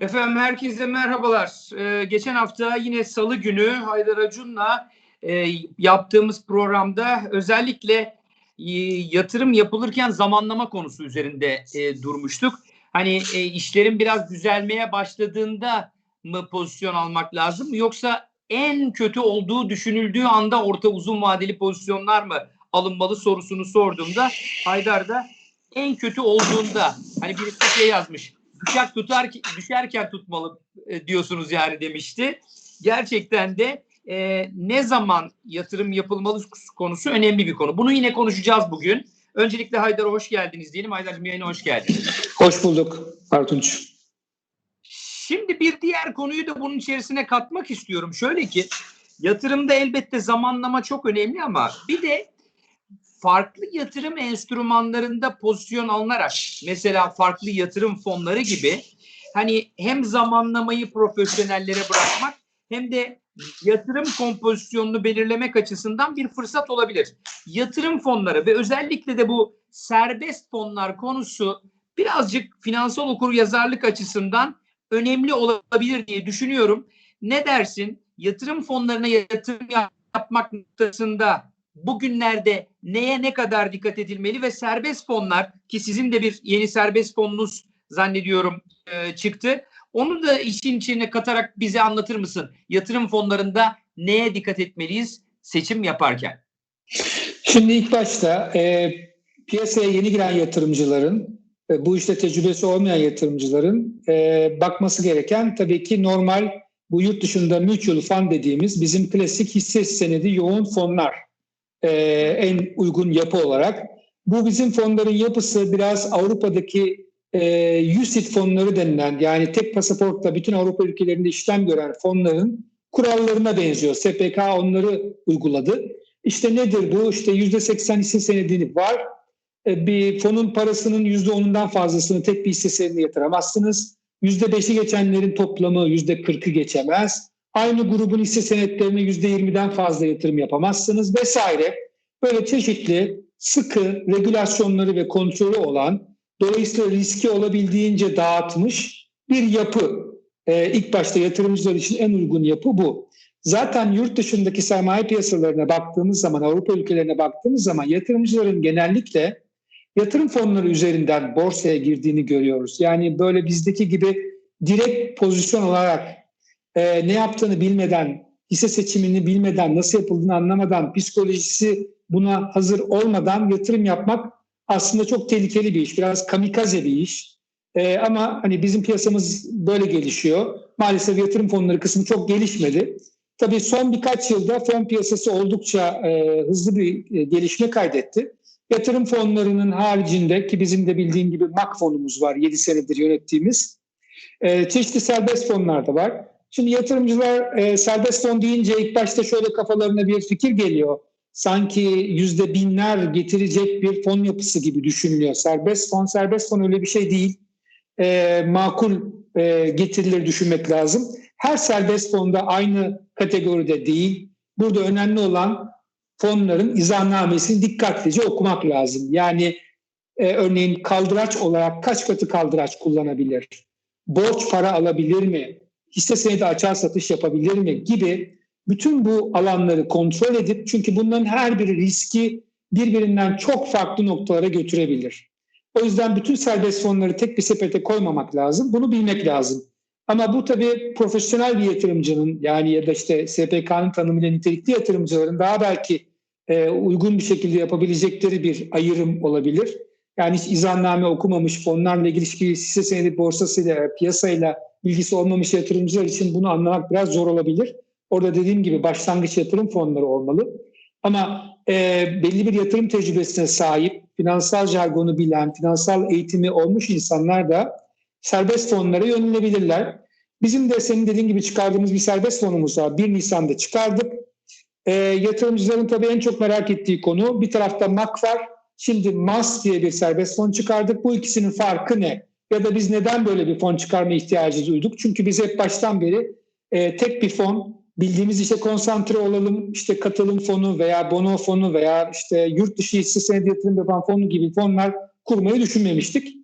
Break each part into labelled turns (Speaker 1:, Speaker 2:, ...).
Speaker 1: Efendim herkese merhabalar. Ee, geçen hafta yine Salı günü Haydar Acun'la e, yaptığımız programda özellikle e, yatırım yapılırken zamanlama konusu üzerinde e, durmuştuk. Hani e, işlerin biraz düzelmeye başladığında mı pozisyon almak lazım yoksa en kötü olduğu düşünüldüğü anda orta uzun vadeli pozisyonlar mı alınmalı sorusunu sorduğumda Haydar da en kötü olduğunda hani birisi şey yazmış bıçak tutar düşerken tutmalı e, diyorsunuz yani demişti. Gerçekten de e, ne zaman yatırım yapılmalı konusu önemli bir konu. Bunu yine konuşacağız bugün. Öncelikle Haydar'a hoş geldiniz diyelim. Haydar'cığım yayına hoş geldin.
Speaker 2: Hoş bulduk Artunç.
Speaker 1: Şimdi bir diğer konuyu da bunun içerisine katmak istiyorum. Şöyle ki yatırımda elbette zamanlama çok önemli ama bir de farklı yatırım enstrümanlarında pozisyon alınarak mesela farklı yatırım fonları gibi hani hem zamanlamayı profesyonellere bırakmak hem de yatırım kompozisyonunu belirlemek açısından bir fırsat olabilir. Yatırım fonları ve özellikle de bu serbest fonlar konusu birazcık finansal okur yazarlık açısından önemli olabilir diye düşünüyorum. Ne dersin? Yatırım fonlarına yatırım yapmak noktasında bugünlerde neye ne kadar dikkat edilmeli ve serbest fonlar ki sizin de bir yeni serbest fonunuz zannediyorum e, çıktı. Onu da işin içine katarak bize anlatır mısın? Yatırım fonlarında neye dikkat etmeliyiz seçim yaparken?
Speaker 2: Şimdi ilk başta e, piyasaya yeni giren yatırımcıların, e, bu işte tecrübesi olmayan yatırımcıların e, bakması gereken tabii ki normal bu yurt dışında mutual fund dediğimiz bizim klasik hisse senedi yoğun fonlar e, en uygun yapı olarak. Bu bizim fonların yapısı biraz Avrupa'daki e, UCIT fonları denilen yani tek pasaportla bütün Avrupa ülkelerinde işlem gören fonların kurallarına benziyor. SPK onları uyguladı. İşte nedir bu? İşte %80 hisse senedini var. E, bir fonun parasının %10'undan fazlasını tek bir hisse senedine yatıramazsınız. %5'i geçenlerin toplamı %40'ı geçemez. Aynı grubun hisse senetlerine %20'den fazla yatırım yapamazsınız vesaire. Böyle çeşitli sıkı regülasyonları ve kontrolü olan dolayısıyla riski olabildiğince dağıtmış bir yapı. Ee, ilk başta yatırımcılar için en uygun yapı bu. Zaten yurt dışındaki sermaye piyasalarına baktığımız zaman, Avrupa ülkelerine baktığımız zaman yatırımcıların genellikle yatırım fonları üzerinden borsaya girdiğini görüyoruz. Yani böyle bizdeki gibi direkt pozisyon olarak e, ne yaptığını bilmeden, hisse seçimini bilmeden, nasıl yapıldığını anlamadan, psikolojisi buna hazır olmadan yatırım yapmak aslında çok tehlikeli bir iş. Biraz kamikaze bir iş. E, ama hani bizim piyasamız böyle gelişiyor. Maalesef yatırım fonları kısmı çok gelişmedi. Tabii son birkaç yılda fon piyasası oldukça e, hızlı bir e, gelişme kaydetti. Yatırım fonlarının haricinde ki bizim de bildiğin gibi MAK fonumuz var 7 senedir yönettiğimiz. E, çeşitli serbest fonlar da var. Şimdi yatırımcılar e, serbest fon deyince ilk başta şöyle kafalarına bir fikir geliyor. Sanki yüzde binler getirecek bir fon yapısı gibi düşünülüyor. Serbest fon, serbest fon öyle bir şey değil. E, makul e, getirileri düşünmek lazım. Her serbest fonda aynı kategoride değil. Burada önemli olan fonların izahnamesini dikkatlice okumak lazım. Yani e, örneğin kaldıraç olarak kaç katı kaldıraç kullanabilir? Borç para alabilir mi? Hisse senedi açar satış yapabilir mi gibi bütün bu alanları kontrol edip çünkü bunların her biri riski birbirinden çok farklı noktalara götürebilir. O yüzden bütün serbest fonları tek bir sepete koymamak lazım. Bunu bilmek lazım. Ama bu tabii profesyonel bir yatırımcının yani ya da işte SPK'nın tanımıyla nitelikli yatırımcıların daha belki e, uygun bir şekilde yapabilecekleri bir ayrım olabilir. Yani hiç izanname okumamış fonlarla ilgili hisse senedi borsasıyla, piyasayla bilgisi olmamış yatırımcılar için bunu anlamak biraz zor olabilir. Orada dediğim gibi başlangıç yatırım fonları olmalı. Ama e, belli bir yatırım tecrübesine sahip, finansal jargonu bilen, finansal eğitimi olmuş insanlar da serbest fonlara yönelebilirler. Bizim de senin dediğin gibi çıkardığımız bir serbest fonumuz var. 1 Nisan'da çıkardık. E, yatırımcıların tabii en çok merak ettiği konu bir tarafta MAK var. Şimdi MAS diye bir serbest fon çıkardık. Bu ikisinin farkı ne? Ya da biz neden böyle bir fon çıkarma ihtiyacı duyduk? Çünkü biz hep baştan beri e, tek bir fon, bildiğimiz işte konsantre olalım, işte katılım fonu veya bono fonu veya işte yurt dışı hisse senedi yatırım yapan fonu gibi fonlar kurmayı düşünmemiştik.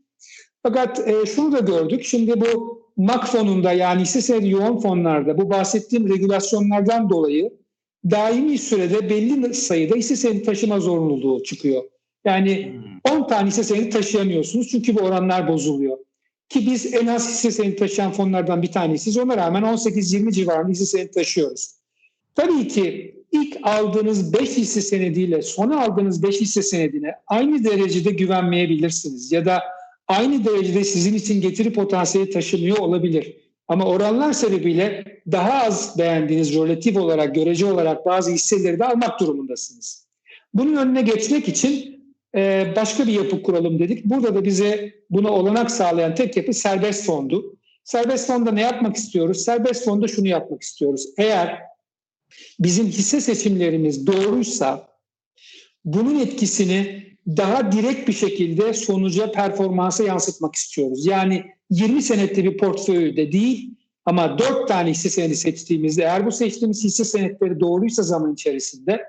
Speaker 2: Fakat e, şunu da gördük. Şimdi bu MAK fonunda yani hisse senedi yoğun fonlarda bu bahsettiğim regülasyonlardan dolayı daimi sürede belli sayıda hisse senedi taşıma zorunluluğu çıkıyor. Yani 10 tane hisse senedi taşıyamıyorsunuz çünkü bu oranlar bozuluyor. Ki biz en az hisse senedi taşıyan fonlardan bir tanesiyiz. Ona rağmen 18-20 civarında hisse senedi taşıyoruz. Tabii ki ilk aldığınız 5 hisse senediyle sonra aldığınız 5 hisse senedine aynı derecede güvenmeyebilirsiniz. Ya da aynı derecede sizin için getiri potansiyeli taşımıyor olabilir. Ama oranlar sebebiyle daha az beğendiğiniz relatif olarak, görece olarak bazı hisseleri de almak durumundasınız. Bunun önüne geçmek için başka bir yapı kuralım dedik. Burada da bize buna olanak sağlayan tek yapı serbest fondu. Serbest fonda ne yapmak istiyoruz? Serbest fonda şunu yapmak istiyoruz. Eğer bizim hisse seçimlerimiz doğruysa bunun etkisini daha direkt bir şekilde sonuca, performansa yansıtmak istiyoruz. Yani 20 senetli bir portföyde değil ama 4 tane hisse senedi seçtiğimizde eğer bu seçtiğimiz hisse senetleri doğruysa zaman içerisinde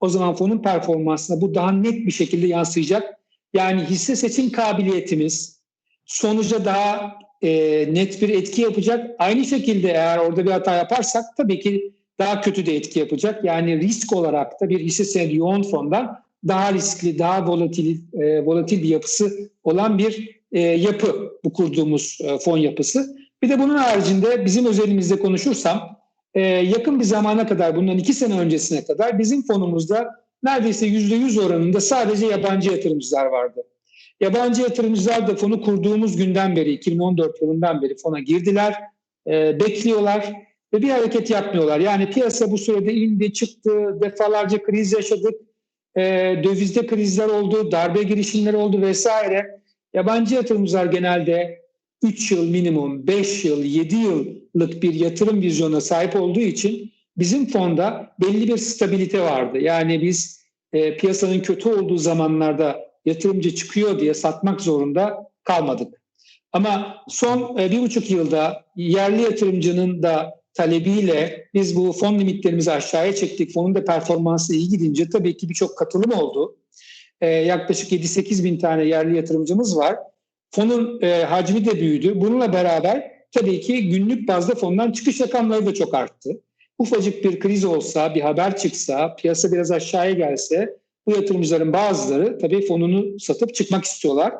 Speaker 2: o zaman fonun performansına bu daha net bir şekilde yansıyacak. Yani hisse seçim kabiliyetimiz sonuca daha e, net bir etki yapacak. Aynı şekilde eğer orada bir hata yaparsak tabii ki daha kötü de etki yapacak. Yani risk olarak da bir hisse senedi yoğun fondan daha riskli, daha volatil, e, volatil bir yapısı olan bir e, yapı bu kurduğumuz e, fon yapısı. Bir de bunun haricinde bizim özelimizde konuşursam e, yakın bir zamana kadar bundan iki sene öncesine kadar bizim fonumuzda neredeyse yüzde yüz oranında sadece yabancı yatırımcılar vardı. Yabancı yatırımcılar da fonu kurduğumuz günden beri 2014 yılından beri fona girdiler, e, bekliyorlar ve bir hareket yapmıyorlar. Yani piyasa bu sürede indi, çıktı, defalarca kriz yaşadık, e, dövizde krizler oldu, darbe girişimleri oldu vesaire. Yabancı yatırımcılar genelde 3 yıl minimum, 5 yıl, 7 yıllık bir yatırım vizyona sahip olduğu için bizim fonda belli bir stabilite vardı. Yani biz e, piyasanın kötü olduğu zamanlarda yatırımcı çıkıyor diye satmak zorunda kalmadık. Ama son e, bir buçuk yılda yerli yatırımcının da talebiyle biz bu fon limitlerimizi aşağıya çektik. Fonun da performansı iyi gidince tabii ki birçok katılım oldu. Ee, yaklaşık 7-8 bin tane yerli yatırımcımız var. Fonun e, hacmi de büyüdü. Bununla beraber tabii ki günlük bazda fondan çıkış rakamları da çok arttı. Ufacık bir kriz olsa, bir haber çıksa, piyasa biraz aşağıya gelse bu yatırımcıların bazıları tabii fonunu satıp çıkmak istiyorlar.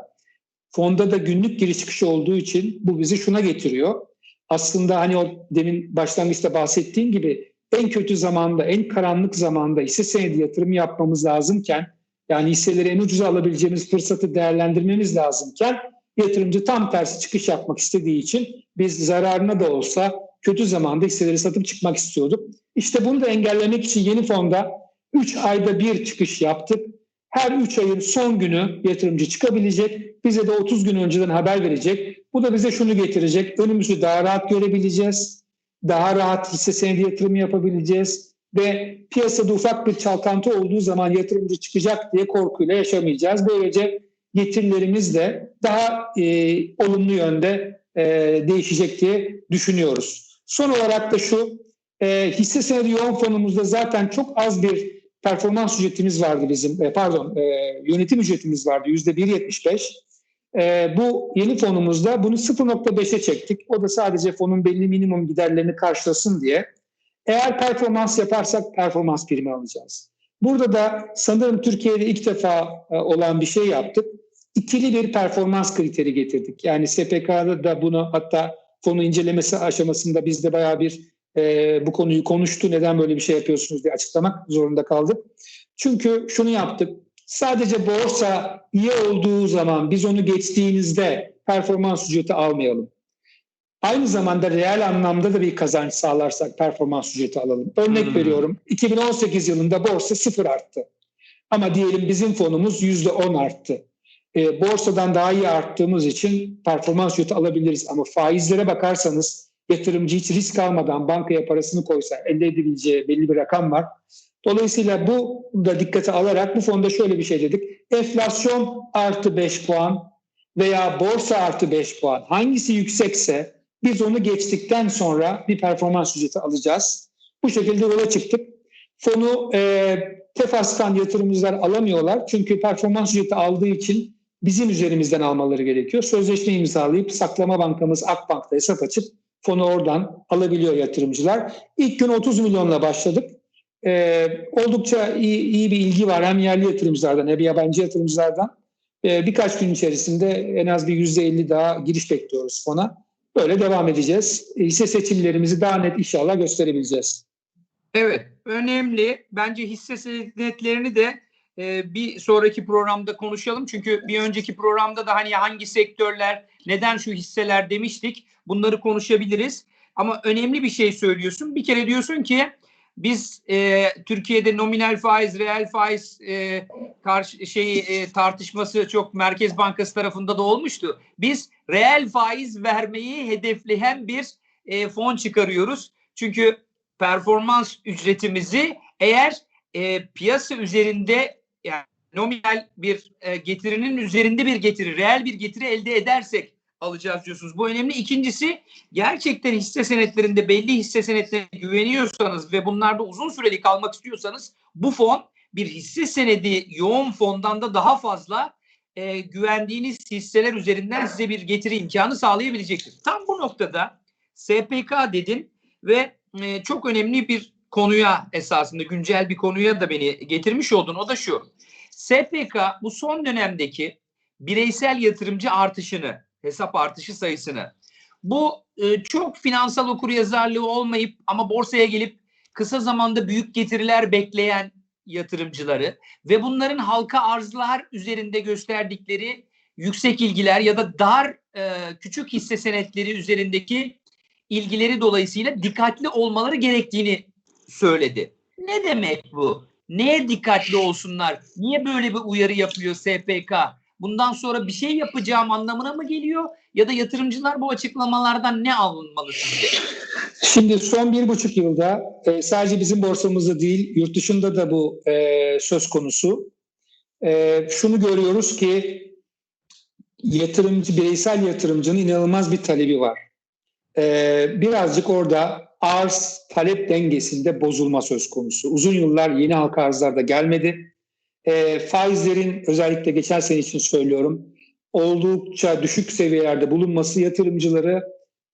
Speaker 2: Fonda da günlük giriş çıkış olduğu için bu bizi şuna getiriyor aslında hani o demin başlangıçta bahsettiğim gibi en kötü zamanda, en karanlık zamanda hisse senedi yatırım yapmamız lazımken yani hisseleri en ucuza alabileceğimiz fırsatı değerlendirmemiz lazımken yatırımcı tam tersi çıkış yapmak istediği için biz zararına da olsa kötü zamanda hisseleri satıp çıkmak istiyorduk. İşte bunu da engellemek için yeni fonda 3 ayda bir çıkış yaptık. Her 3 ayın son günü yatırımcı çıkabilecek. Bize de 30 gün önceden haber verecek. Bu da bize şunu getirecek. Önümüzü daha rahat görebileceğiz. Daha rahat hisse senedi yatırımı yapabileceğiz. Ve piyasada ufak bir çalkantı olduğu zaman yatırımcı çıkacak diye korkuyla yaşamayacağız. Böylece getirilerimiz de daha e, olumlu yönde e, değişecek diye düşünüyoruz. Son olarak da şu, e, hisse senedi yoğun fonumuzda zaten çok az bir performans ücretimiz vardı bizim, e, pardon e, yönetim ücretimiz vardı yüzde 1.75. E, bu yeni fonumuzda bunu 0.5'e çektik. O da sadece fonun belli minimum giderlerini karşılasın diye. Eğer performans yaparsak performans primi alacağız. Burada da sanırım Türkiye'de ilk defa e, olan bir şey yaptık. İkili bir performans kriteri getirdik. Yani SPK'da da bunu hatta fonu incelemesi aşamasında biz de bayağı bir e, bu konuyu konuştu. Neden böyle bir şey yapıyorsunuz diye açıklamak zorunda kaldık. Çünkü şunu yaptık. Sadece borsa iyi olduğu zaman biz onu geçtiğinizde performans ücreti almayalım. Aynı zamanda reel anlamda da bir kazanç sağlarsak performans ücreti alalım. Örnek hmm. veriyorum 2018 yılında borsa sıfır arttı. Ama diyelim bizim fonumuz yüzde on arttı. E, borsadan daha iyi arttığımız için performans ücreti alabiliriz. Ama faizlere bakarsanız yatırımcı hiç risk almadan bankaya parasını koysa elde edebileceği belli bir rakam var. Dolayısıyla bu da dikkate alarak bu fonda şöyle bir şey dedik. Enflasyon artı 5 puan veya borsa artı 5 puan hangisi yüksekse biz onu geçtikten sonra bir performans ücreti alacağız. Bu şekilde yola çıktık. Fonu e, tefastan yatırımcılar alamıyorlar. Çünkü performans ücreti aldığı için bizim üzerimizden almaları gerekiyor. Sözleşme imzalayıp saklama bankamız Akbank'ta hesap açıp fonu oradan alabiliyor yatırımcılar. İlk gün 30 milyonla başladık. Ee, oldukça iyi, iyi bir ilgi var hem yerli yatırımcılardan hem yabancı yatırımcılardan. Ee, birkaç gün içerisinde en az bir %50 daha giriş bekliyoruz fona. Böyle devam edeceğiz. Hisse seçimlerimizi daha net inşallah gösterebileceğiz.
Speaker 1: Evet, önemli. Bence hisse senetlerini de e, bir sonraki programda konuşalım. Çünkü bir önceki programda da hani hangi sektörler, neden şu hisseler demiştik. Bunları konuşabiliriz. Ama önemli bir şey söylüyorsun. Bir kere diyorsun ki biz e, Türkiye'de nominal faiz, reel faiz e, karşı şey e, tartışması çok Merkez Bankası tarafında da olmuştu. Biz reel faiz vermeyi hedefleyen bir e, fon çıkarıyoruz. Çünkü performans ücretimizi eğer e, piyasa üzerinde yani nominal bir e, getirinin üzerinde bir getiri, reel bir getiri elde edersek alacağız diyorsunuz. Bu önemli. İkincisi gerçekten hisse senetlerinde belli hisse senetlerine güveniyorsanız ve bunlarda uzun süreli kalmak istiyorsanız bu fon bir hisse senedi yoğun fondan da daha fazla e, güvendiğiniz hisseler üzerinden size bir getiri imkanı sağlayabilecektir. Tam bu noktada SPK dedin ve e, çok önemli bir konuya esasında güncel bir konuya da beni getirmiş oldun. O da şu. SPK bu son dönemdeki bireysel yatırımcı artışını, hesap artışı sayısını bu e, çok finansal okuryazarlığı olmayıp ama borsaya gelip kısa zamanda büyük getiriler bekleyen yatırımcıları ve bunların halka arzlar üzerinde gösterdikleri yüksek ilgiler ya da dar e, küçük hisse senetleri üzerindeki ilgileri dolayısıyla dikkatli olmaları gerektiğini söyledi. Ne demek bu? Neye dikkatli olsunlar? Niye böyle bir uyarı yapıyor SPK? Bundan sonra bir şey yapacağım anlamına mı geliyor? Ya da yatırımcılar bu açıklamalardan ne alınmalı sizce?
Speaker 2: Şimdi son bir buçuk yılda e, sadece bizim borsamızda değil, yurt dışında da bu e, söz konusu. E, şunu görüyoruz ki yatırımcı, bireysel yatırımcının inanılmaz bir talebi var. E, birazcık orada arz talep dengesinde bozulma söz konusu. Uzun yıllar yeni halka arzlarda gelmedi. E, faizlerin özellikle geçen sene için söylüyorum oldukça düşük seviyelerde bulunması yatırımcıları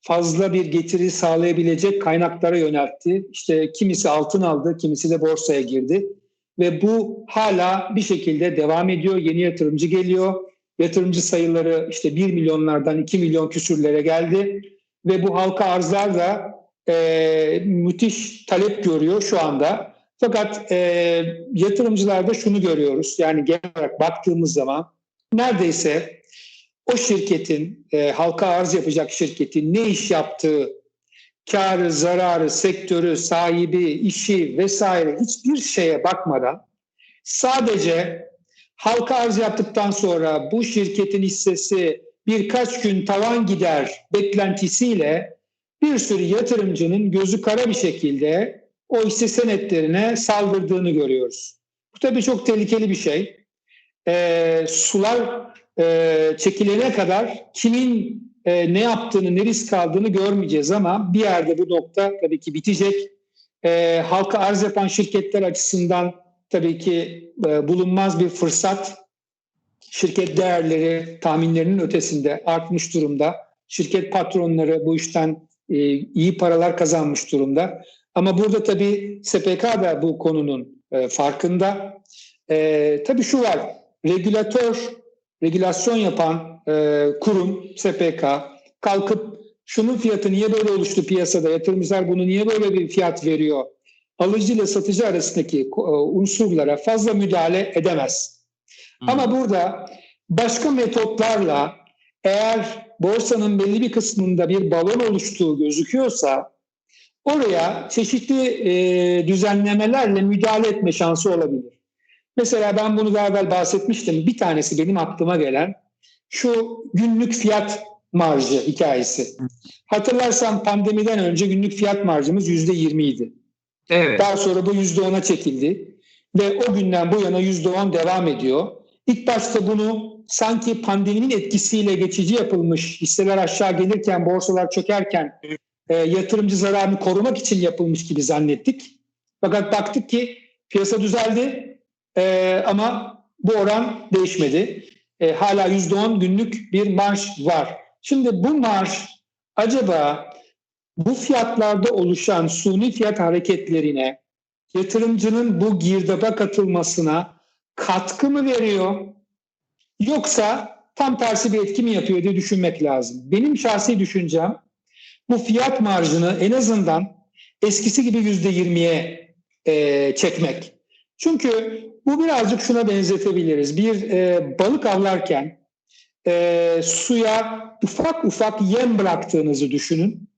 Speaker 2: fazla bir getiri sağlayabilecek kaynaklara yöneltti. İşte kimisi altın aldı, kimisi de borsaya girdi. Ve bu hala bir şekilde devam ediyor. Yeni yatırımcı geliyor. Yatırımcı sayıları işte 1 milyonlardan 2 milyon küsürlere geldi. Ve bu halka arzlar da e, müthiş talep görüyor şu anda. Fakat e, yatırımcılarda şunu görüyoruz. Yani genel olarak baktığımız zaman neredeyse o şirketin, e, halka arz yapacak şirketin ne iş yaptığı, karı, zararı, sektörü, sahibi, işi vesaire hiçbir şeye bakmadan sadece halka arz yaptıktan sonra bu şirketin hissesi birkaç gün tavan gider beklentisiyle bir sürü yatırımcının gözü kara bir şekilde o hisse senetlerine saldırdığını görüyoruz. Bu tabii çok tehlikeli bir şey. E, sular e, çekilene kadar kimin e, ne yaptığını, ne risk aldığını görmeyeceğiz ama bir yerde bu nokta tabii ki bitecek. E, halka arz yapan şirketler açısından tabii ki e, bulunmaz bir fırsat. Şirket değerleri tahminlerinin ötesinde artmış durumda. Şirket patronları bu işten e, iyi paralar kazanmış durumda. Ama burada tabii SPK da bu konunun e, farkında. E, tabii şu var, regülatör, regülasyon yapan e, kurum SPK kalkıp şunun fiyatı niye böyle oluştu piyasada, yatırımcılar bunu niye böyle bir fiyat veriyor, alıcı ile satıcı arasındaki e, unsurlara fazla müdahale edemez. Hmm. Ama burada başka metotlarla eğer borsanın belli bir kısmında bir balon oluştuğu gözüküyorsa oraya çeşitli e, düzenlemelerle müdahale etme şansı olabilir. Mesela ben bunu daha evvel bahsetmiştim. Bir tanesi benim aklıma gelen şu günlük fiyat marjı hikayesi. Hatırlarsan pandemiden önce günlük fiyat marjımız yüzde yirmi idi. Evet. Daha sonra bu yüzde ona çekildi ve o günden bu yana yüzde on devam ediyor. İlk başta bunu sanki pandeminin etkisiyle geçici yapılmış hisseler aşağı gelirken borsalar çökerken e, yatırımcı zararını korumak için yapılmış gibi zannettik. Fakat baktık ki piyasa düzeldi e, ama bu oran değişmedi. e, hala %10 günlük bir marj var. Şimdi bu marj acaba bu fiyatlarda oluşan suni fiyat hareketlerine yatırımcının bu girdaba katılmasına katkı mı veriyor? Yoksa tam tersi bir etki mi yapıyor diye düşünmek lazım. Benim şahsi düşüncem bu fiyat marjını en azından eskisi gibi yüzde yirmiye e, çekmek. Çünkü bu birazcık şuna benzetebiliriz. Bir e, balık avlarken e, suya ufak ufak yem bıraktığınızı düşünün.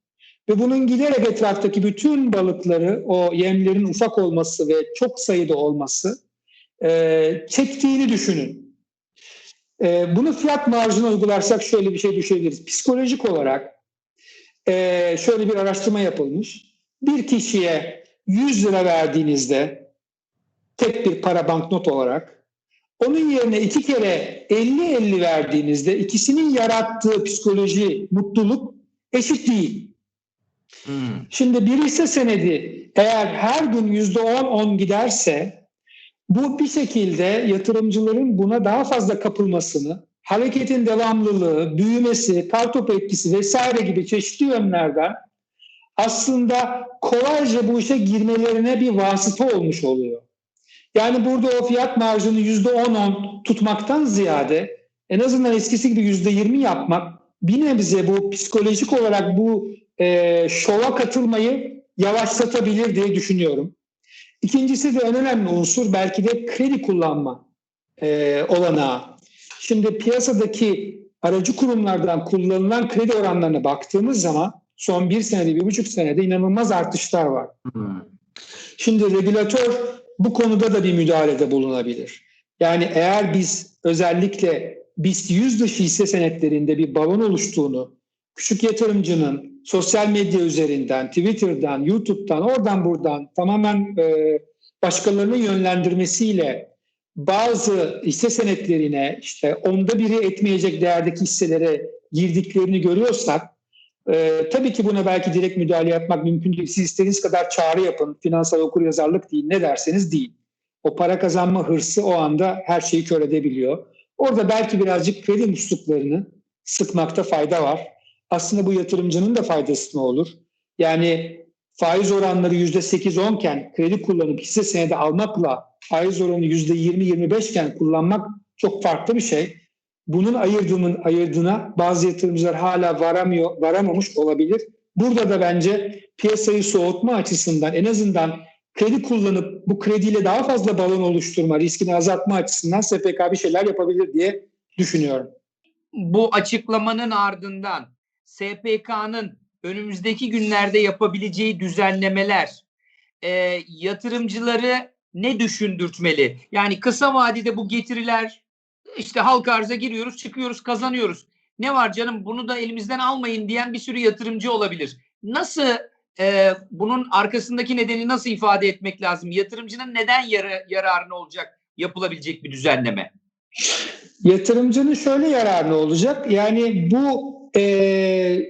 Speaker 2: Ve bunun giderek etraftaki bütün balıkları o yemlerin ufak olması ve çok sayıda olması e, çektiğini düşünün. E, bunu fiyat marjına uygularsak şöyle bir şey düşünebiliriz. Psikolojik olarak e, şöyle bir araştırma yapılmış. Bir kişiye 100 lira verdiğinizde tek bir para banknot olarak onun yerine iki kere 50-50 verdiğinizde ikisinin yarattığı psikoloji, mutluluk eşit değil.
Speaker 1: Hmm.
Speaker 2: Şimdi bir hisse senedi eğer her gün yüzde on on giderse bu bir şekilde yatırımcıların buna daha fazla kapılmasını, hareketin devamlılığı, büyümesi, kartopu etkisi vesaire gibi çeşitli yönlerden aslında kolayca bu işe girmelerine bir vasıta olmuş oluyor. Yani burada o fiyat marjını yüzde on on tutmaktan ziyade en azından eskisi gibi yüzde yirmi yapmak bir nebze bu psikolojik olarak bu e, şova katılmayı yavaşlatabilir diye düşünüyorum. İkincisi de en önemli unsur belki de kredi kullanma e, olanağı. Şimdi piyasadaki aracı kurumlardan kullanılan kredi oranlarına baktığımız zaman son bir senede, bir buçuk senede inanılmaz artışlar var.
Speaker 1: Hmm.
Speaker 2: Şimdi regülatör bu konuda da bir müdahalede bulunabilir. Yani eğer biz özellikle BIST 100 dışı hisse senetlerinde bir balon oluştuğunu, küçük yatırımcının sosyal medya üzerinden, Twitter'dan, YouTube'dan, oradan buradan tamamen e, başkalarının yönlendirmesiyle bazı hisse senetlerine işte onda biri etmeyecek değerdeki hisselere girdiklerini görüyorsak e, tabii ki buna belki direkt müdahale yapmak mümkün değil. Siz istediğiniz kadar çağrı yapın, finansal okuryazarlık değil, ne derseniz değil. O para kazanma hırsı o anda her şeyi kör edebiliyor. Orada belki birazcık kredi musluklarını sıkmakta fayda var. Aslında bu yatırımcının da faydasına olur. Yani faiz oranları yüzde sekiz onken kredi kullanıp hisse senedi almakla faiz oranı yüzde yirmi yirmi beşken kullanmak çok farklı bir şey. Bunun ayırdığının ayırdığına bazı yatırımcılar hala varamıyor, varamamış olabilir. Burada da bence piyasayı soğutma açısından en azından kredi kullanıp bu krediyle daha fazla balon oluşturma, riskini azaltma açısından SPK bir şeyler yapabilir diye düşünüyorum.
Speaker 1: Bu açıklamanın ardından SPK'nın önümüzdeki günlerde yapabileceği düzenlemeler e, yatırımcıları ne düşündürtmeli? Yani kısa vadede bu getiriler işte halka arza giriyoruz, çıkıyoruz, kazanıyoruz. Ne var canım bunu da elimizden almayın diyen bir sürü yatırımcı olabilir. Nasıl e, bunun arkasındaki nedeni nasıl ifade etmek lazım? Yatırımcının neden yara, yararına olacak yapılabilecek bir düzenleme?
Speaker 2: Yatırımcının şöyle yararlı olacak. Yani bu e,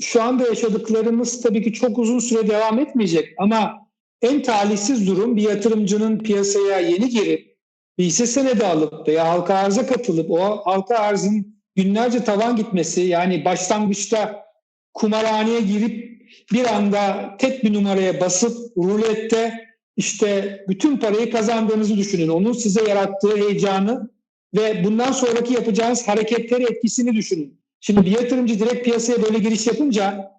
Speaker 2: şu anda yaşadıklarımız tabii ki çok uzun süre devam etmeyecek ama en talihsiz durum bir yatırımcının piyasaya yeni girip bir hisse senedi alıp veya halka arza katılıp o halka arzın günlerce tavan gitmesi yani başlangıçta kumarhaneye girip bir anda tek bir numaraya basıp rulette işte bütün parayı kazandığınızı düşünün. Onun size yarattığı heyecanı ve bundan sonraki yapacağınız hareketleri etkisini düşünün. Şimdi bir yatırımcı direkt piyasaya böyle giriş yapınca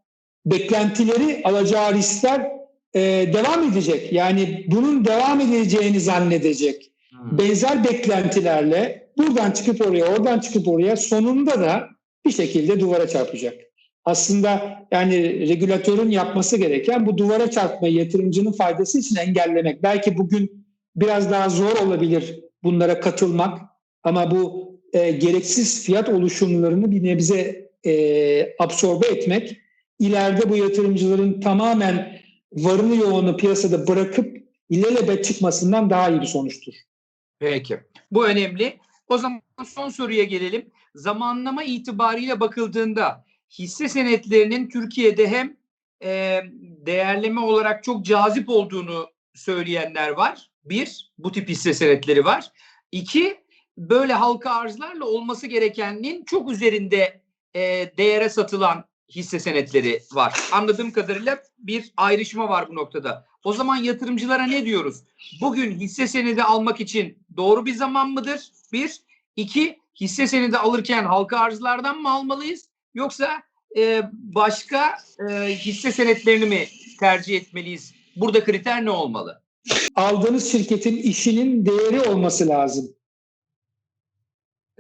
Speaker 2: beklentileri alacağı riskler e, devam edecek. Yani bunun devam edeceğini zannedecek.
Speaker 1: Hmm.
Speaker 2: Benzer beklentilerle buradan çıkıp oraya, oradan çıkıp oraya sonunda da bir şekilde duvara çarpacak. Aslında yani regülatörün yapması gereken bu duvara çarpmayı yatırımcının faydası için engellemek. Belki bugün biraz daha zor olabilir bunlara katılmak ama bu e, gereksiz fiyat oluşumlarını bir nebze e, absorbe etmek ileride bu yatırımcıların tamamen varını yoğunu piyasada bırakıp ilelebet çıkmasından daha iyi bir sonuçtur.
Speaker 1: Peki. Bu önemli. O zaman son soruya gelelim. Zamanlama itibariyle bakıldığında hisse senetlerinin Türkiye'de hem e, değerleme olarak çok cazip olduğunu söyleyenler var. Bir, bu tip hisse senetleri var. İki, böyle halka arzlarla olması gerekenin çok üzerinde e, değere satılan hisse senetleri var. Anladığım kadarıyla bir ayrışma var bu noktada. O zaman yatırımcılara ne diyoruz? Bugün hisse senedi almak için doğru bir zaman mıdır? Bir. iki hisse senedi alırken halka arzlardan mı almalıyız? Yoksa e, başka e, hisse senetlerini mi tercih etmeliyiz? Burada kriter ne olmalı?
Speaker 2: aldığınız şirketin işinin değeri olması lazım.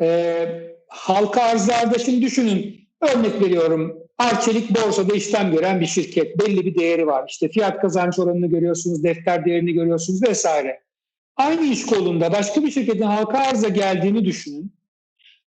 Speaker 2: Ee, halka arzlarda şimdi düşünün, örnek veriyorum, Arçelik borsada işlem gören bir şirket, belli bir değeri var. İşte fiyat kazanç oranını görüyorsunuz, defter değerini görüyorsunuz vesaire. Aynı iş kolunda başka bir şirketin halka arza geldiğini düşünün.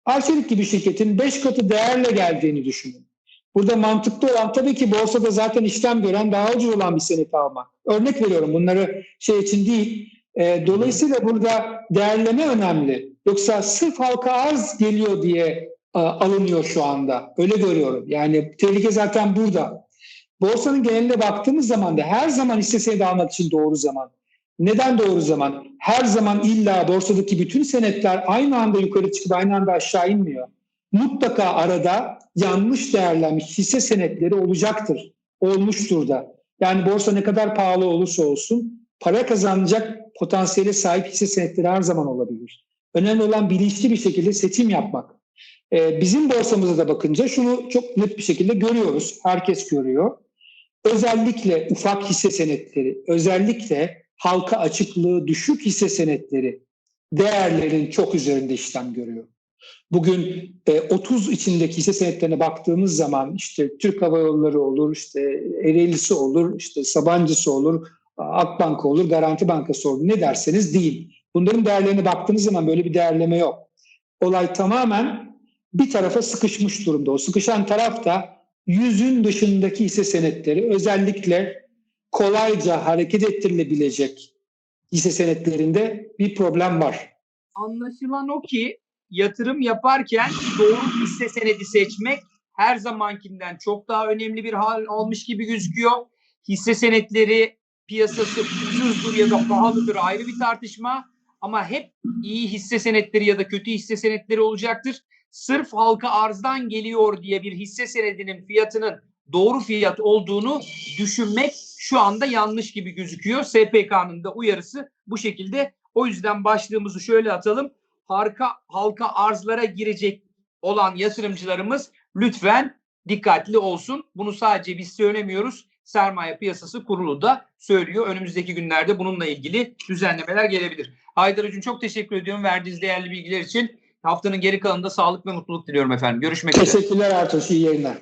Speaker 2: Arçelik gibi şirketin 5 katı değerle geldiğini düşünün. Burada mantıklı olan tabii ki borsada zaten işlem gören daha ucuz olan bir senet almak. Örnek veriyorum bunları şey için değil. E, dolayısıyla burada değerleme önemli. Yoksa sırf halka arz geliyor diye a, alınıyor şu anda. Öyle görüyorum. Yani tehlike zaten burada. Borsanın geneline baktığımız zaman da her zaman hisse senedi almak için doğru zaman. Neden doğru zaman? Her zaman illa borsadaki bütün senetler aynı anda yukarı çıkıp aynı anda aşağı inmiyor mutlaka arada yanlış değerlenmiş hisse senetleri olacaktır. Olmuştur da. Yani borsa ne kadar pahalı olursa olsun para kazanacak potansiyele sahip hisse senetleri her zaman olabilir. Önemli olan bilinçli bir şekilde seçim yapmak. Ee, bizim borsamıza da bakınca şunu çok net bir şekilde görüyoruz. Herkes görüyor. Özellikle ufak hisse senetleri, özellikle halka açıklığı düşük hisse senetleri değerlerin çok üzerinde işlem görüyor. Bugün e, 30 içindeki hisse senetlerine baktığımız zaman işte Türk Hava Yolları olur, işte Ereğlisi olur, işte Sabancısı olur, Akbank olur, Garanti Bankası olur. Ne derseniz değil. Bunların değerlerine baktığınız zaman böyle bir değerleme yok. Olay tamamen bir tarafa sıkışmış durumda. O sıkışan taraf da yüzün dışındaki hisse senetleri özellikle kolayca hareket ettirilebilecek hisse senetlerinde bir problem var.
Speaker 1: Anlaşılan o ki yatırım yaparken doğru hisse senedi seçmek her zamankinden çok daha önemli bir hal almış gibi gözüküyor. Hisse senetleri piyasası ucuzdur ya da pahalıdır ayrı bir tartışma ama hep iyi hisse senetleri ya da kötü hisse senetleri olacaktır. Sırf halka arzdan geliyor diye bir hisse senedinin fiyatının doğru fiyat olduğunu düşünmek şu anda yanlış gibi gözüküyor. SPK'nın da uyarısı bu şekilde. O yüzden başlığımızı şöyle atalım halka, halka arzlara girecek olan yatırımcılarımız lütfen dikkatli olsun. Bunu sadece biz söylemiyoruz. Sermaye Piyasası Kurulu da söylüyor. Önümüzdeki günlerde bununla ilgili düzenlemeler gelebilir. Haydar Hocam çok teşekkür ediyorum verdiğiniz değerli bilgiler için. Haftanın geri kalanında sağlık ve mutluluk diliyorum efendim. Görüşmek üzere.
Speaker 2: Teşekkürler Ertuğrul. İyi yayınlar.